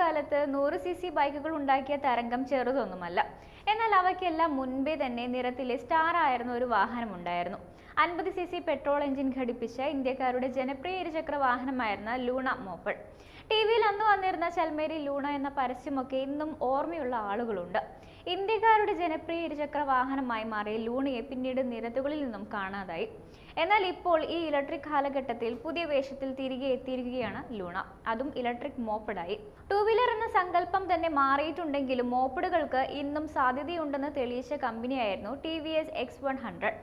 കാലത്ത് നൂറ് C C ബൈക്കുകൾ ഉണ്ടാക്കിയ തരംഗം ചെറുതൊന്നുമല്ല. എന്നാൽ അവയ്ക്കെല്ലാം മുൻപേ തന്നെ നിറത്തിലെ സ്റ്റാർ ആയിരുന്ന ഒരു വാഹനമുണ്ടായിരുന്നു. അൻപത് സി സി പെട്രോൾ എഞ്ചിൻ ഘടിപ്പിച്ച ഇന്ത്യക്കാരുടെ ജനപ്രിയ ഇരുചക്ര വാഹനമായിരുന്ന ലൂണ മോപ്പഡ് ടി വിയിൽ അന്ന് വന്നിരുന്ന ചൽമേരി ലൂണ എന്ന പരസ്യമൊക്കെ ഇന്നും ഓർമ്മയുള്ള ആളുകളുണ്ട്. ഇന്ത്യക്കാരുടെ ജനപ്രിയ ഇരുചക്ര വാഹനമായി മാറിയ ലൂണയെ പിന്നീട് നിരത്തുകളിൽ നിന്നും കാണാതായി. എന്നാൽ ഇപ്പോൾ ഈ ഇലക്ട്രിക് കാലഘട്ടത്തിൽ പുതിയ വേഷത്തിൽ തിരികെ എത്തിയിരിക്കുകയാണ് ലൂണ. അതും ഇലക്ട്രിക് മോപ്പഡായി ടൂ വീലർ എന്ന സങ്കല്പം തന്നെ മാറിയിട്ടുണ്ടെങ്കിലും മോപ്പഡുകൾക്ക് ഇന്നും സാധ്യതയുണ്ടെന്ന് തെളിയിച്ച കമ്പനിയായിരുന്നു T V S X one hundred.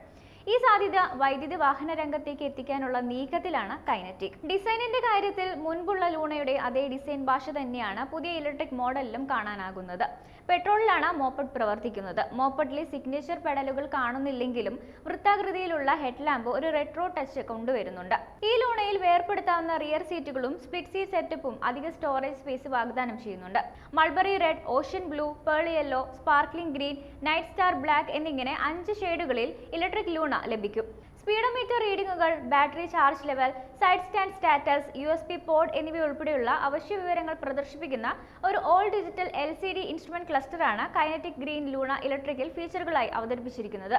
ഈ സാധ്യത വൈദ്യുതി വാഹന രംഗത്തേക്ക് എത്തിക്കാനുള്ള നീക്കത്തിലാണ് കൈനറ്റിക്. ഡിസൈനിന്റെ കാര്യത്തിൽ മുൻപുള്ള ലൂണയുടെ അതേ ഡിസൈൻ ഭാഷ തന്നെയാണ് പുതിയ ഇലക്ട്രിക് മോഡലിലും കാണാനാകുന്നത്. പെട്രോളിലാണ് മോപ്പഡ് പ്രവർത്തിക്കുന്നത്. മോപ്പഡിലെ സിഗ്നേച്ചർ പെഡലുകൾ കാണുന്നില്ലെങ്കിലും വൃത്താകൃതിയിലുള്ള ഹെഡ്ലാമ്പ് ഒരു റെട്രോ ടച്ച് കൊണ്ടുവരുന്നുണ്ട്. ഈ ലൂണയിൽ വേർപ്പെടുത്താവുന്ന റിയർ സീറ്റുകളും സ്പ്ലിറ്റ് സീറ്റ് സെറ്റപ്പും അധിക സ്റ്റോറേജ് സ്പേസ് വാഗ്ദാനം ചെയ്യുന്നുണ്ട്. Mulberry red ocean blue pearl yellow sparkling green night star black എന്നിങ്ങനെ അഞ്ച് ഷെയ്ഡുകളിൽ ഇലക്ട്രിക് ലൂണ ലഭിക്കും. സ്പീഡോമീറ്റർ റീഡിംഗുകൾ battery charge level side stand status U S B pod എന്നിവ ഉൾപ്പെടെയുള്ള അവശ്യ വിവരങ്ങൾ പ്രദർശിപ്പിക്കുന്ന ഒരു all digital L C D instrument ക്ലസ്റ്ററാണ് Kinetic Green Luna electrical ഫീച്ചറുകളായി അവതരിപ്പിച്ചിരിക്കുന്നത്.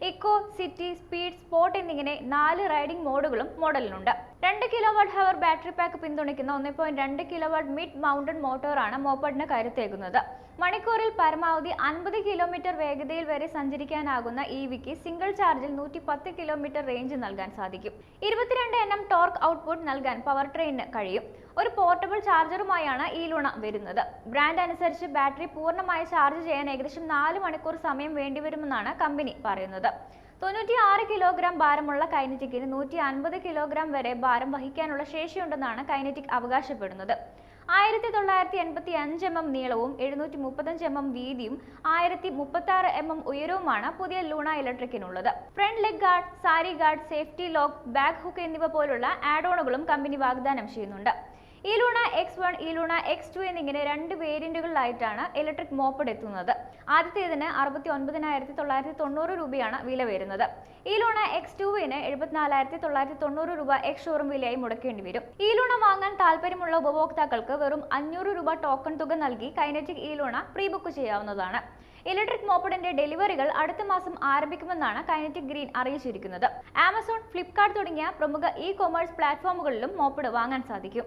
ഇക്കോ സിറ്റി സ്പീഡ് സ്പോട്ട് എന്നിങ്ങനെ നാല് റൈഡിംഗ് മോഡുകളും മോഡലിനുണ്ട് രണ്ട് kilo watt hour battery pack പിന്തുണയ്ക്കുന്ന ഒന്ന് പോയിന്റ് രണ്ട് കിലോ വാട്ട് മിഡ് മൗണ്ടഡ് മോട്ടോറാണ് മോപ്പഡിന് കരുത്തേക്കുന്നത് മണിക്കൂറിൽ പരമാവധി അൻപത് കിലോമീറ്റർ വേഗതയിൽ വരെ സഞ്ചരിക്കാനാകുന്ന ഇ വിക്ക് സിംഗിൾ ചാർജിൽ നൂറ്റി പത്ത് കിലോമീറ്റർ റേഞ്ച് നൽകാൻ സാധിക്കും. ഇരുപത്തിരണ്ട് എൻ എം ടോർക്ക് ഔട്ട്പുട്ട് നൽകാൻ പവർ ട്രെയിനിന് കഴിയും. ഒരു പോർട്ടബിൾ ചാർജറുമായാണ് ഈ ലുണ വരുന്നത്. ബ്രാൻഡ് അനുസരിച്ച് ബാറ്ററി പൂർണമായി ചാർജ് ചെയ്യാൻ ഏകദേശം നാല് മണിക്കൂർ സമയം വേണ്ടിവരുമെന്നാണ് കമ്പനി പറയുന്നത്. തൊണ്ണൂറ്റി ആറ് കിലോഗ്രാം ഭാരമുള്ള കൈനറ്റിക്കിന് നൂറ്റി അൻപത് കിലോഗ്രാം വരെ ഭാരം വഹിക്കാനുള്ള ശേഷിയുണ്ടെന്നാണ് കൈനറ്റിക് അവകാശപ്പെടുന്നത്. ആയിരത്തി തൊള്ളായിരത്തി എൺപത്തി അഞ്ച് എം എം നീളവും എഴുന്നൂറ്റി മുപ്പത്തഞ്ച് എം എം വീതിയും ആയിരത്തി മുപ്പത്തി ആറ് എം എം ഉയരവുമാണ് പുതിയ Luna ഇലക്ട്രിക്കിനുള്ളത് front leg guard sari guard safety lock back hook എന്നിവ പോലുള്ള ആഡ് ഓണുകളും കമ്പനി വാഗ്ദാനം ചെയ്യുന്നുണ്ട്. E Luna X one E Luna X two എന്നിങ്ങനെ രണ്ട് വേരിയന്റുകളിലായിട്ടാണ് ഇലക്ട്രിക് മോപ്പഡ് എത്തുന്നത്. ആദ്യത്തേതിന് അറുപത്തി ഒൻപതിനായിരത്തി തൊള്ളായിരത്തി തൊണ്ണൂറ് രൂപയാണ് വില വരുന്നത്. ഈ ലൂണ എക്സ് ടുവിന് എഴുപത്തിനാലായിരത്തി തൊള്ളായിരത്തി തൊണ്ണൂറ് രൂപ എക്സ് ഷോറൂം വിലയായി മുടക്കേണ്ടി വരും. ഈ ലൂണ വാങ്ങാൻ താല്പര്യമുള്ള ഉപഭോക്താക്കൾക്ക് വെറും അഞ്ഞൂറ് രൂപ ടോക്കൺ തുക നൽകി Kinetic E Luna pre book ചെയ്യാവുന്നതാണ് ഇലക്ട്രിക് മോപ്പഡിന്റെ ഡെലിവറികൾ അടുത്ത മാസം ആരംഭിക്കുമെന്നാണ് കൈനറ്റിക് ഗ്രീൻ അറിയിച്ചിരിക്കുന്നത്. ആമസോൺ ഫ്ലിപ്കാർട്ട് തുടങ്ങിയ പ്രമുഖ ഇ കൊമേഴ്സ് പ്ലാറ്റ്ഫോമുകളിലും മോപ്പഡ് വാങ്ങാൻ സാധിക്കും.